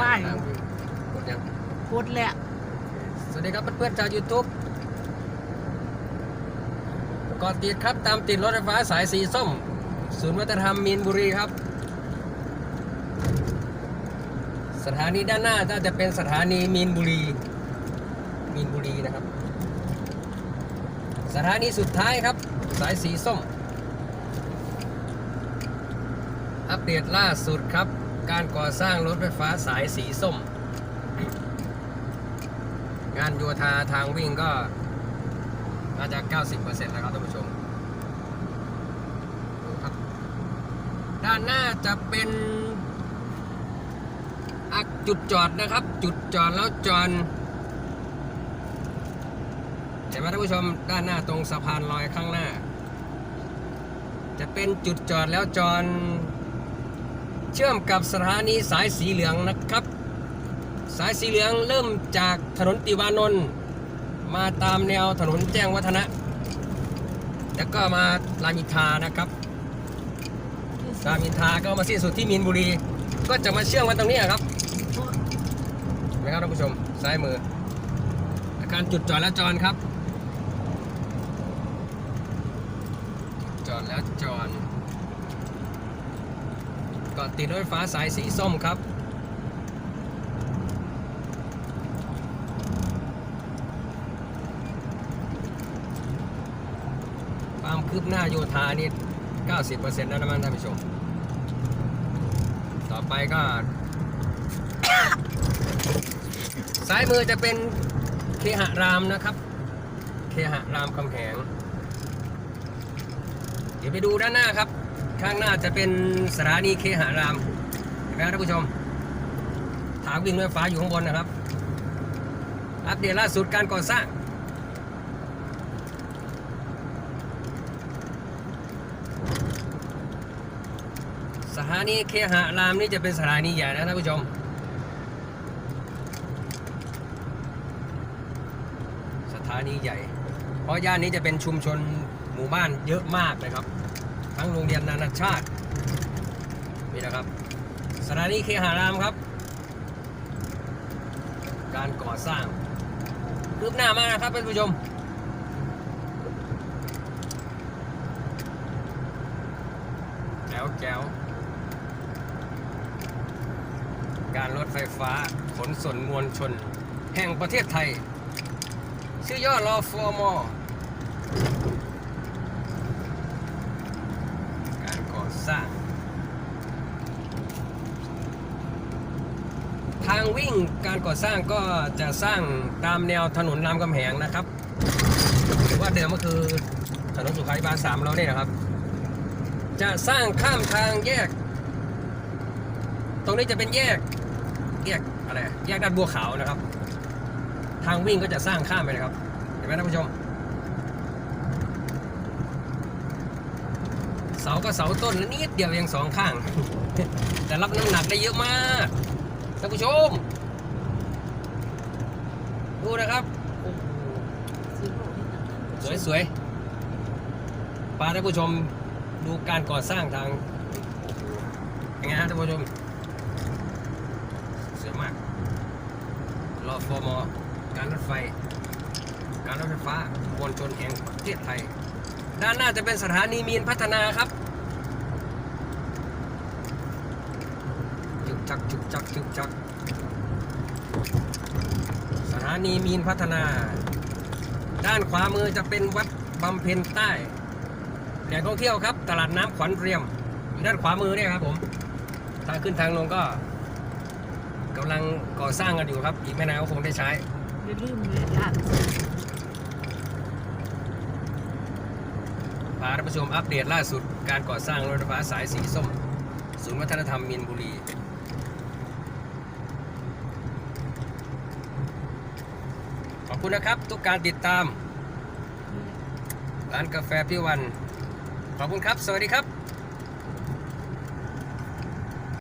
ป้ายทางวิ่งกดยังกดแหละสวัสดีครับเพื่อนๆชาว YouTube ก่อนติดครับตามติดรถไฟฟ้าสายสีส้ม ศูนย์วัฒนธรรมมีนบุรีครับ สถานีด้านหน้าน่าจะเป็นสถานีมีนบุรี มีนบุรีนะครับ สถานีสุดท้ายครับ สายสีส้ม อัปเดตล่าสุดครับ การก่อสร้างรถไฟฟ้าสายสีส้ม งานโยธาทางวิ่งก็น่าจะ 90%แล้วครับท่านผู้ชมด้านหน้าจะเป็นอักจุดจอดนะครับ จุดจอดแล้วจอดเห็นไหมท่านผู้ชมด้านหน้าตรงสะพานลอยข้างหน้า จะเป็นจุดจอดแล้วจอด เชื่อมกับสถานีสายสีเหลืองนะครับ สายสีเหลืองเริ่มจากถนนติวานนท์มาตามแนวถนนแจ้งวัฒนะ แล้วก็มารามอินทานะครับรามอินทาก็มาสิ้นสุดที่มีนบุรี ก็จะมาเชื่อมกันตรงนี้ครับเห็นไหมครับท่านผู้ชมซ้ายมือ อาการจุดจอดและจอดครับ จอดแล้วจอด ก็ติดรถไฟฟ้าสายสีส้มครับ ความคืบหน้าโยธานี่ 90%แล้วนะมันท่านผู้ชม ต่อไปก็ซ้ายมือจะเป็นเคหะรามนะครับ เคหะรามคำแหง เดี๋ยวไปดูด้านหน้าครับ ข้างหน้าจะเป็นสถานีเคหะรามนไหมครับท่านผู้ชมทางวิ่งรถไฟฟ้าอยู่ข้างบนนะครับ อัปเดตล่าสุดการก่อสร้างสถานีเคหะรามนี่จะเป็นสถานีใหญ่นะท่านผู้ชม สถานีใหญ่ เพราะย่านนี้จะเป็นชุมชนหมู่บ้านเยอะมากนะครับ ทั้งโรงเรียนนานาชาตินี่นะครับสถานีเคหารามครับ การก่อสร้างคืบหน้ามากนะครับท่านผู้ชมแจ๋วแจ๋วการรถไฟฟ้าขนส่งมวลชน แห่งประเทศไทย ชื่อย่อรอฟอมอรก่อ สร้าทางวิ่งการก่อสร้างก็จะสร้างตามแนวถนนรามคำแหงนะครับหรือว่าเดิมก็คือถนนสุขาภิบาลสามเราเนี่ยนะครับ จะสร้างข้ามทางแยก ตรงนี้จะเป็นแยกแยกอะไรแยกด้านบัวขาวนะครับ ทางวิ่งก็จะสร้างข้ามไปนะครับ เห็นไหมท่านผู้ชม เสาก็เสาต้นนิดเดียวเองสองข้าง แต่รับน้ำหนักได้เยอะมากท่านผู้ชม ดูนะครับสวยๆพาท่านผู้ชมดูการก่อสร้างทางยังไงฮะท่านผู้ชมสวยมากรอฟอร์มอการรถไฟ การรถไฟฟ้ามวลชนแห่งประเทศไทย ด้านหน้าจะเป็นสถานีมีนพัฒนาครับ จุกจักจุกจักจุกจัก สถานีมีนพัฒนา ด้านขวามือจะเป็นวัดบำเพ็ญใต้แหล่งท่องเที่ยวครับ ตลาดน้ำขวัญเรียมอยู่ด้านขวามือเนี่ยครับผมทางขึ้นทางลงก็กำลังก่อสร้างกันอยู่ครับ อีกไม่นานก็คงได้ใช้อย่าลืมเลยร้าน พาท่านผู้ชมอัปเดตล่าสุดการก่อสร้างรถไฟฟ้าสายสีส้ม ศูนย์วัฒนธรรมมีนบุรี ขอบคุณนะครับทุกการติดตาม ร้านกาแฟพี่วัน ขอบคุณครับ สวัสดีครับ